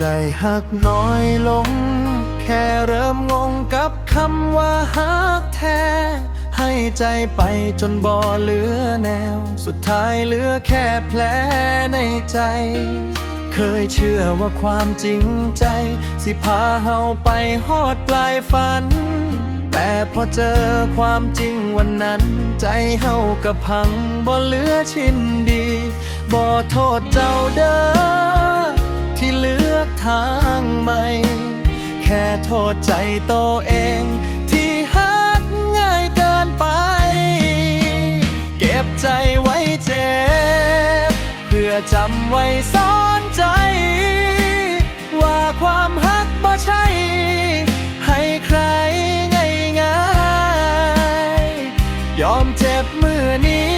ได้หักน้อยลง แค่เริ่มงงกับคำว่าหักแท้ ให้ใจไปจนบ่เหลือแนว สุดท้ายเหลือแค่แผลในใจ เคยเชื่อว่าความจริงใจ สิพาเฮาไปฮอดปลายฝัน แต่พอเจอความจริงวันนั้น ใจเฮากับพังบ่เหลือชิ้นดี บ่โทษเจ้าเด้อ ทางใหม่ แค่โทษใจตัวเอง ที่หักง่ายเกินไป เก็บใจไว้เจ็บ เพื่อจำไว้ซ่อนใจ ว่าความหักบ่ใช่ ให้ใครง่ายๆยอมเจ็บมือนี้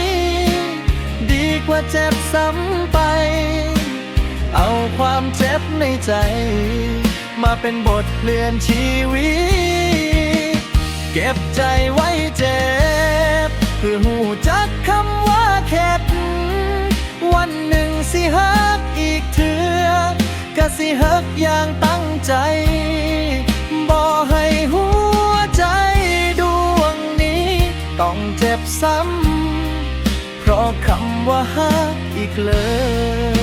ดีกว่าเจ็บซ้ำไป เอาความเจ็บในใจ มาเป็นบทเรียนชีวิต เก็บใจไว้เจ็บ เพื่อหูจักคำว่าเข็ด วันหนึ่งสิฮักอีกเถื่อกะสิฮักอย่างตั้งใจบ่ให้หัวใจดวงนี้ ต้องเจ็บซ้ำ เพราะคำว่าฮักอีกเลย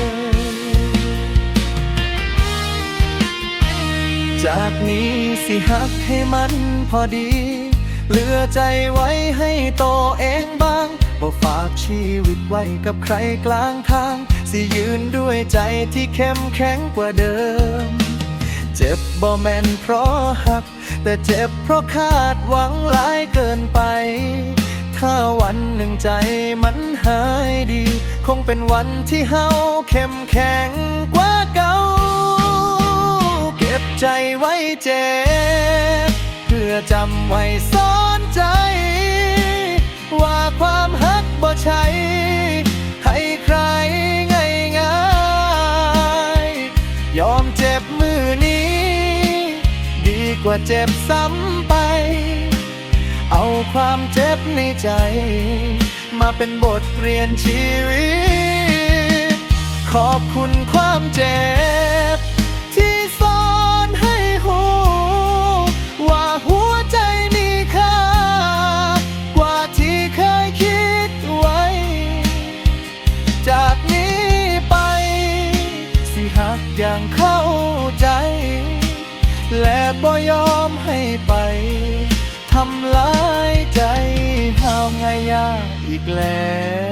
จากนี้สิฮักให้มันพอดี เหลือใจไว้ให้โตเองบ้างบ่ฝากชีวิตไว้กับใครกลางทาง สิยืนด้วยใจที่เข้มแข็งกว่าเดิม เจ็บบ่แม่นเพราะหัก แต่เจ็บเพราะคาดหวังหลายเกินไป ถ้าวันหนึ่งใจมันหายดี คงเป็นวันที่เฮาเข้มแข็งกว่า ใจไว้เจ็บเพื่อจำไว้ซ่อนใจ ว่าความหักบ่ใช่ให้ใครง่ายๆยอมเจ็บมือนี้ ดีกว่าเจ็บซ้ำไป เอาความเจ็บในใจ มาเป็นบทเรียนชีวิต ขอบคุณความเจ็บ อย่างเข้าใจ และบ่ยอมให้ไปทำลายใจเฮาไงยากอีกแล้ว